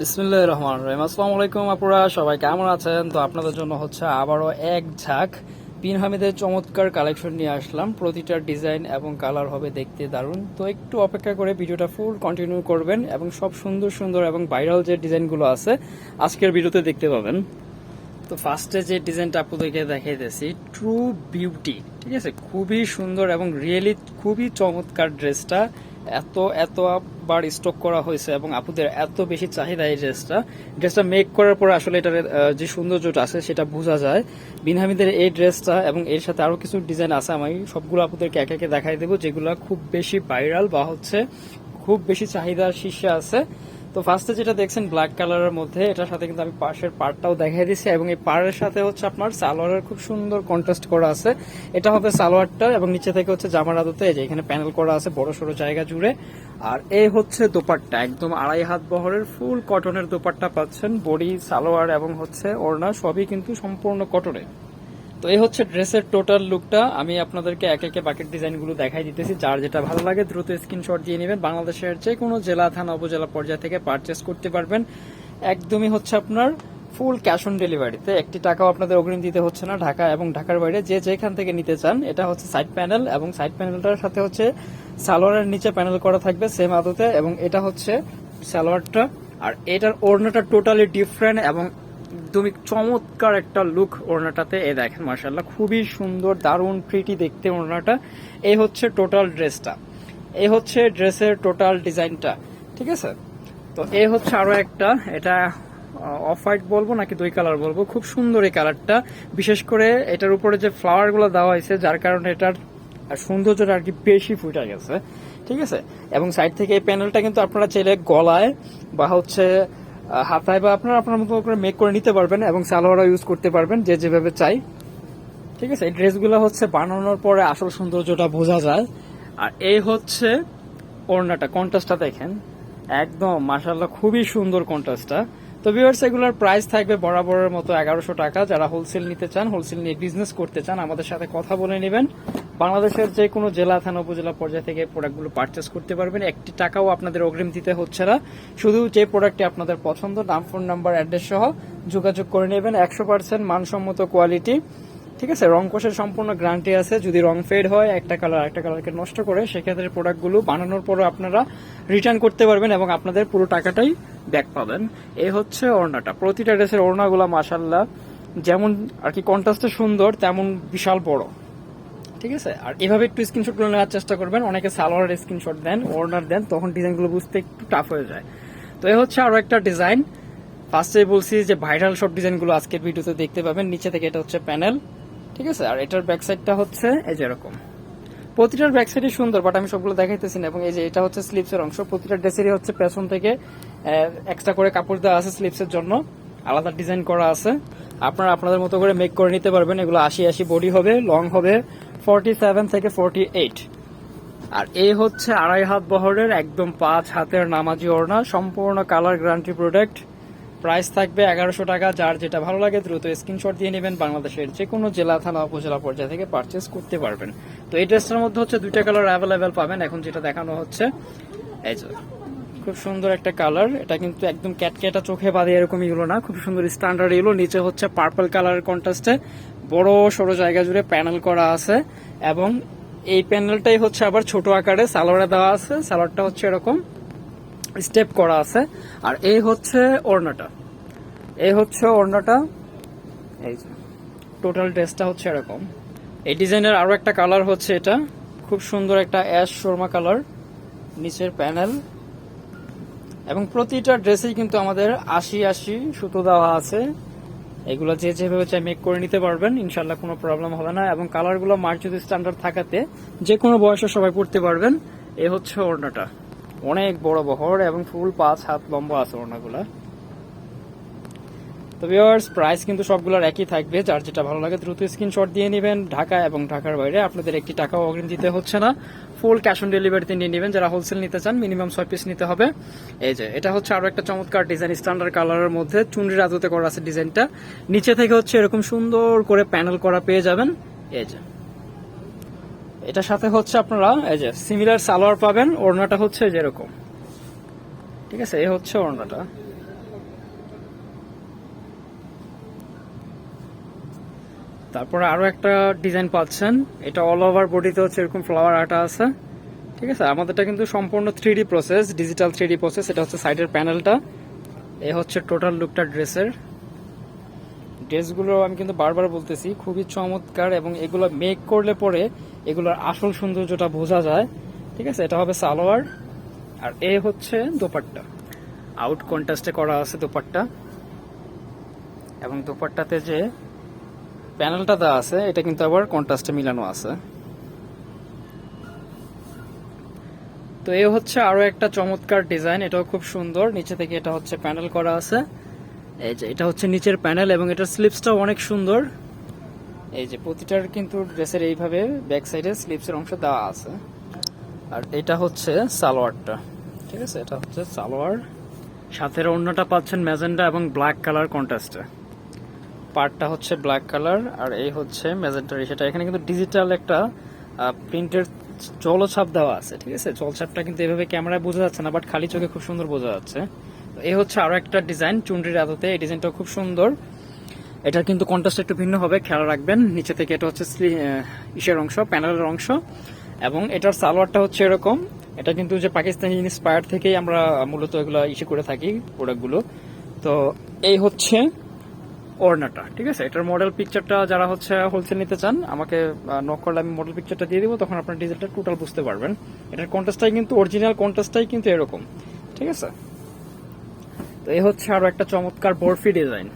বিসমিল্লাহ রহমান রহিম। আসসালামু আলাইকুম আপুরা, সবাই কেমন আছেন? তো আপনাদের জন্য হচ্ছে আবারও এক ঝাঁক বিন হামিদের চমৎকার কালেকশন নিয়ে আসলাম। প্রতিটার ডিজাইন এবং কালার হবে দেখতে দারুণ। তো একটু অপেক্ষা করে ভিডিওটা ফুল কন্টিনিউ করবেন এবং সব সুন্দর সুন্দর এবং ভাইরাল যে ডিজাইনগুলো আছে, আজকের ভিডিওতে দেখতে পাবেন। তো ফার্স্টে যে ডিজাইনটা আপনাদেরকে দেখাইতেছি ট্রু বিউটি ঠিক আছে? খুবই সুন্দর এবং রিয়েলি খুবই চমৎকার ড্রেসটা। এত এত বার স্টক করা হয়েছে এবং আপুদের এত বেশি চাহিদা এই ড্রেসটা। ড্রেসটা মেক করার পর আসলে এটার যে সৌন্দর্যটা আছে সেটা বোঝা যায়। বিনহামিদের এই ড্রেসটা এবং এর সাথে আরও কিছু ডিজাইন আছে, আমি সবগুলো আপুদেরকে একে একে দেখাই দেবো, যেগুলো খুব বেশি ভাইরাল বা হচ্ছে খুব বেশি চাহিদার শীর্ষে আছে। তো ফার্স্টে যেটা দেখছেন ব্ল্যাক কালারের মধ্যে, এটার সাথে কিন্তু আমি পাশের পার্টটাও দেখাই দিচ্ছি এবং এই পাড়ের সাথে হচ্ছে আপনার সালোয়ারের খুব সুন্দর কন্ট্রাস্ট করা আছে। এটা হবে সালোয়ারটা এবং নিচে থেকে হচ্ছে জামার আদতে এই যে এখানে প্যানেল করা আছে বড় সড়ো জায়গা জুড়ে। আর এই হচ্ছে দোপাট্টা, একদম আড়াই হাত বহরের ফুল কটনের দোপাট্টা পাচ্ছেন। বডি, সালোয়ার এবং হচ্ছে ওড়না সবই কিন্তু সম্পূর্ণ কটনের তো এই হচ্ছে ড্রেসের টোটাল লুকটা আমি আপনাদেরকে একে একে বাকেট ডিজাইনগুলো দেখাই দিতেছি। যার যেটা ভালো লাগে, দ্রুত স্ক্রিনশট দিয়ে নেবেন। বাংলাদেশের যে কোনো জেলা, থানা, উপজেলা পর্যায় থেকে পারচেস করতে পারবেন। একদমই হচ্ছে আপনার ফুল ক্যাশ অন ডেলিভারিতে একটি টাকাও আপনাদের অগ্রিম দিতে হচ্ছে না ঢাকা এবং ঢাকার বাইরে। যে যেখান থেকে নিতে চান, এটা হচ্ছে সাইড প্যানেল এবং সাইড প্যানেলটার সাথে হচ্ছে সালোয়ারের নিচে প্যানেল করা থাকবে সেম আদতে এবং এটা হচ্ছে সালোয়ারটা। আর এটার ওড়নাটা টোটালি ডিফারেন্ট এবং একদমই চমৎকার একটা লুক ওড়নাটাতে। এ দেখেন মার্শাল্লাহ খুবই সুন্দর, দারুণ প্রিটি দেখতে ওড়নাটা। এই হচ্ছে টোটাল ড্রেসটা এই হচ্ছে ড্রেসের টোটাল ডিজাইনটা ঠিক আছে? তো এই হচ্ছে আরও একটা, এটা অফ হোয়াইট বলব নাকি দুই কালার বলব? খুব সুন্দর এই কালারটা বিশেষ করে এটার উপরে যে ফ্লাওয়ারগুলো দেওয়া হয়েছে, যার কারণে এটার সৌন্দর্যটা আর কি বেশি ফুটে গেছে, ঠিক আছে? এবং সাইড থেকে এই প্যানেলটা কিন্তু আপনারা চাইলে গলায় বা হচ্ছে হাতায় বা আপনারা আপনার মতো করে মেক করে নিতে পারবেন এবং সালোয়ারও ইউজ করতে পারবেন, যে যেভাবে চাই। ঠিক আছে? এই ড্রেসগুলো হচ্ছে বানানোর পরে আসল সৌন্দর্যটা বোঝা যায়। আর এই হচ্ছে ওড়নাটা কন্ট্রাস্টটা দেখেন। একদম মাসাল্লাহ খুবই সুন্দর কন্ট্রাস্টটা তো ভিউয়ার্স এগুলোর প্রাইস থাকবে বরাবরের মতো এগারোশো টাকা। যারা হোলসেল নিতে চান হোলসেল নিয়ে বিজনেস করতে চান, আমাদের সাথে কথা বলে নেবেন। বাংলাদেশের যে কোনো জেলা, থানা, উপজেলা পর্যায় থেকে প্রোডাক্টগুলো পারচেস করতে পারবেন। একটি টাকাও আপনাদের অগ্রিম দিতে হচ্ছে না। শুধু যে প্রোডাক্টটি আপনাদের পছন্দ, নাম ফোন নাম্বার অ্যাড্রেস সহ যোগাযোগ করে নেবেন। একশো পার্সেন্ট মানসম্মত কোয়ালিটি ঠিক আছে? রং কোষের সম্পূর্ণ গ্যারান্টি আছে। যদি রং ফেড হয়, একটা কালার একটা কালারকে নষ্ট করে, সেক্ষেত্রে প্রোডাক্টগুলো বানানোর পরও আপনারা রিটার্ন করতে পারবেন এবং আপনাদের পুরো টাকাটাই ব্যাক পাবেন। এই হচ্ছে ওড়নাটা। প্রতিটা ড্রেসের ওড়নাগুলো মাসাল্লাহ যেমন আর কি কন্ট্রাস্টে সুন্দর, তেমন বিশাল বড়। ঠিক আছে? আর এভাবে একটু স্ক্রিনশটগুলো নেওয়ার চেষ্টা করবেন। অনেকে সালোয়ারের স্ক্রিনশট দেন, ওড়নার দেন, তখন ডিজাইনগুলো বুঝতে একটু টাফ হয়ে যায়। তো এ হচ্ছে আরও একটা ডিজাইন ফার্স্টে বলছি যে ভাইরাল সব ডিজাইনগুলো আজকের ভিডিওতে দেখতে পাবেন। নিচে থেকে এটা হচ্ছে প্যানেল ঠিক আছে? আর এটার ব্যাক সাইডটা হচ্ছে এই যে এরকম। প্রতিটার ব্যাক সাইডই সুন্দর বাট আমি সবগুলো দেখাইতেছি না। এবং এই যে এটা হচ্ছে স্লিপসের অংশ। প্রতিটা ড্রেসেরই হচ্ছে পেছন থেকে এক্সট্রা করে কাপড় দেওয়া আছে স্লিপসের জন্য। আলাদা ডিজাইন করা আছে। আপনারা আপনাদের মতো করে মেক করে নিতে পারবেন। এগুলো আশি আশি বডি হবে লং হবে। ফর্টি সেভেন থেকে ফর্টি এইট আর এই হচ্ছে আড়াই হাত বহরের একদম পাঁচ হাতের নামাজি ওড়না, সম্পূর্ণ কালার গ্যারান্টি প্রোডাক্ট। প্রাইস থাকবে এগারোশো টাকা, যার যেটা ভালো লাগে দ্রুত স্ক্রিনশট দিয়ে নেবেন। বাংলাদেশের যে কোনো জেলা, থানা, উপজেলা পর্যায় থেকে পারচেস করতে পারবেন। তো এই ড্রেসটার মধ্যে হচ্ছে দুইটা কালার অ্যাভেলেবেল পাবেন। এখন যেটা দেখানো হচ্ছে, এই যে খুব সুন্দর একটা কালার এটা কিন্তু একদম ক্যাটকেটা চোখে বাঁধে এরকম এগুলো না। খুব সুন্দর স্ট্যান্ডার্ড এগুলো নিচে হচ্ছে পার্পল কালারের কন্ট্রাস্টে বড় সড়ো জায়গা জুড়ে প্যানেল করা আছে এবং এই প্যানেলটাই হচ্ছে আবার ছোট আকারে সালোয়ারে দেওয়া আছে। সালোয়ারটা হচ্ছে এরকম স্টেপ করা আছে। আর এই হচ্ছে ওড়নাটা। এই হচ্ছে ওড়নাটা। এই টোটাল ড্রেসটা হচ্ছে এরকম। এই ডিজাইনের আরও একটা কালার হচ্ছে এটা। খুব সুন্দর একটা অ্যাশ শর্মা কালার, নিচের প্যানেল। এবং প্রতিটা ড্রেসেই কিন্তু আমাদের আশি আশি সুতো দেওয়া আছে। এগুলো যে যেভাবে চাই মেক করে নিতে পারবেন ইনশাল্লাহ কোনো প্রবলেম হবে না। এবং কালারগুলো মার্চুদি স্ট্যান্ডার্ড থাকাতে যে কোনো বয়সে সবাই পড়তে পারবেন, এ হচ্ছে ওড়নাটা। অনেক বড় বহর এবং ফুল পাঁচ হাত লম্বা আছে ওড়নাগুলা। তো ভিউয়ার্স প্রাইস কিন্তু সবগুলোর একই থাকবে। যার যেটা ভালো লাগে দ্রুত স্ক্রিনশট দিয়ে নেবেন। ঢাকা এবং ঢাকার বাইরে আপনাদের একটি টাকাও অগ্রিম দিতে হচ্ছে না। ফুল ক্যাশ অন ডেলিভারিতে নিয়ে নেবেন। যারা হোলসেল নিতে চান মিনিমাম ছয় পিস নিতে হবে। এই যে, এটা হচ্ছে আরও একটা চমৎকার ডিজাইন স্ট্যান্ডার্ড কালারের মধ্যে। চুনরি রাজুতে করা আছে ডিজাইনটা নিচে থেকে হচ্ছে এরকম সুন্দর করে প্যানেল করা পেয়ে যাবেন। এই যে, এটার সাথে হচ্ছে আপনারা, এই যে সিমিলার সালোয়ার পাবেন। ওড়নাটা হচ্ছে যেরকম। ঠিক আছে, এই হচ্ছে ওড়নাটা। তারপরে আরও একটা ডিজাইন পাচ্ছেন। এটা অল ওভার বডিতে হচ্ছে এরকম ফ্লাওয়ার আটা আছে। ঠিক আছে? আমাদেরটা কিন্তু সম্পূর্ণ three process digital three process এটা হচ্ছে সাইডের প্যানেলটা এ হচ্ছে টোটাল লুকটা ড্রেসের ড্রেসগুলো আমি কিন্তু বারবার বলতেছি, খুবই চমৎকার এবং এগুলো মেক করলে পরে এগুলোর আসল সৌন্দর্যটা বোঝা যায়। ঠিক আছে? এটা হবে সালোয়ার। আর এ হচ্ছে দোপাট্টা। আউট কন্ট্রাস্টে করা আছে দোপাট্টা। এবং দোপাট্টাতে যে প্যানেলটা দেওয়া আছে, এটা কিন্তু আবার কন্ট্রাস্টে মিলানো আছে। তো এ হচ্ছে আরও একটা চমৎকার ডিজাইন, এটাও খুব সুন্দর। নিচে থেকে এটা হচ্ছে প্যানেল করা আছে। এই যে, এটা হচ্ছে নিচের প্যানেল এবং এটার স্লিপসটাও অনেক সুন্দর। এই যে, প্রতিটার কিন্তু ড্রেসের এইভাবে ব্যাক সাইডে স্লিপসের অংশ দেওয়া আছে। আর এটা হচ্ছে সালোয়ারটা, ঠিক আছে? এটা হচ্ছে সালোয়ার। সাথে অন্যটা পাচ্ছেন ম্যাজেন্ডা এবং ব্ল্যাক কালার কন্ট্রাস্টে। পার্টটা হচ্ছে ব্ল্যাক কালার আর এই হচ্ছে ম্যাজেন্টার সেটা এখানে কিন্তু ডিজিটাল একটা প্রিন্টের জলছাপ দেওয়া আছে, ঠিক আছে? জলছাপটা কিন্তু এভাবে ক্যামেরায় বোঝা যাচ্ছে না বাট খালি চোখে খুব সুন্দর বোঝা যাচ্ছে। এই হচ্ছে আরও একটা ডিজাইন চুনরির আদতে। এই ডিজাইনটা খুব সুন্দর। এটার কিন্তু কন্ট্রাস্ট একটু ভিন্ন হবে, খেয়াল রাখবেন। নিচে থেকে এটা হচ্ছে ইসের অংশ প্যানেলের অংশ। এবং এটার সালোয়ারটা হচ্ছে এরকম। এটা কিন্তু যে পাকিস্তানি ইন্সপায়ার থেকেই আমরা মূলত এগুলো ইস্যু করে থাকি প্রোডাক্টগুলো তো এই হচ্ছে ওড়নাটা ঠিক আছে? এটার মডেল পিকচারটা যারা হচ্ছে হোলসেল নিতে চান, আমাকে নক করলে আমি মডেল পিকচারটা দিয়ে দিব, তখন আপনার ডিজাইনটা টোটাল বুঝতে পারবেন। এটার কন্টেস্টটাই কিন্তু অরিজিনাল কন্টেস্টটাই কিন্তু এরকম, ঠিক আছে? তো এই হচ্ছে আরও একটা চমৎকার বরফি ডিজাইন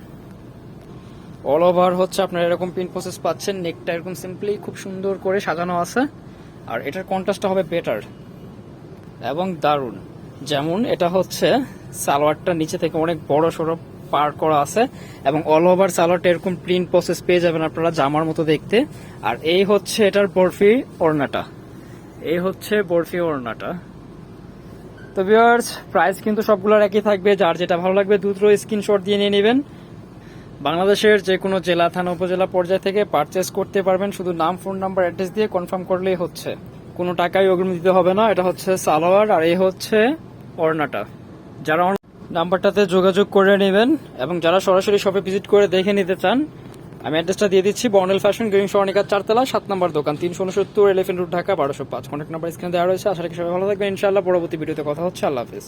অল ওভার হচ্ছে আপনার এরকম পিন প্রসেস পাচ্ছেন নেকটা এরকম সিম্পলি খুব সুন্দর করে সাজানো আছে, আর এটার কন্ট্রাস্টটা হবে বেটার এবং দারুণ যেমন এটা হচ্ছে সালোয়ারটা নিচে থেকে অনেক বড় সড়ো পার করা আছে এবং অল ওভার সালোয়ারটা এরকম প্রিন্ট প্রসেস পেয়ে যাবেন আপনারা জামার মতো দেখতে। আর এই হচ্ছে এটার বরফি ওড়নাটা। এই হচ্ছে বরফি ওড়নাটা। তো ভিউয়ার্স প্রাইস কিন্তু সবগুলোর একই থাকবে। যার যেটা ভালো লাগবে দ্রুত স্ক্রিনশট দিয়ে নিয়ে নেবেন। বাংলাদেশের যে কোনো জেলা, থানা, উপজেলা পর্যায় থেকে পারচেস করতে পারবেন। শুধু নাম ফোন নাম্বার অ্যাড্রেস দিয়ে কনফার্ম করলেই হচ্ছে। কোনো টাকাই অগ্রিম দিতে হবে না। এটা হচ্ছে সালোয়ার আর এই হচ্ছে ওড়নাটা। যারা নাম্বারটাতে যোগাযোগ করে নেবেন এবং যারা সরাসরি শপে ভিজিট করে দেখে নিতে চান, আমি অ্যাড্রেসটা দিয়ে দিচ্ছি বর্নেল ফ্যাশন গ্রিন সরণিকার চারতলা সাত নম্বর দোকান, তিনশো উনসত্তর এলিফেন্ট রোড ঢাকা, বারোশো পাঁচ। কন্ট্যাক্ট নাম্বার স্ক্রিনে দেওয়া রয়েছে। আশা রাখি সবাই ভালো থাকবেন। ইনশাআল্লাহ পরবর্তী ভিডিওতে কথা হচ্ছে। আল্লাহ হাফিজ।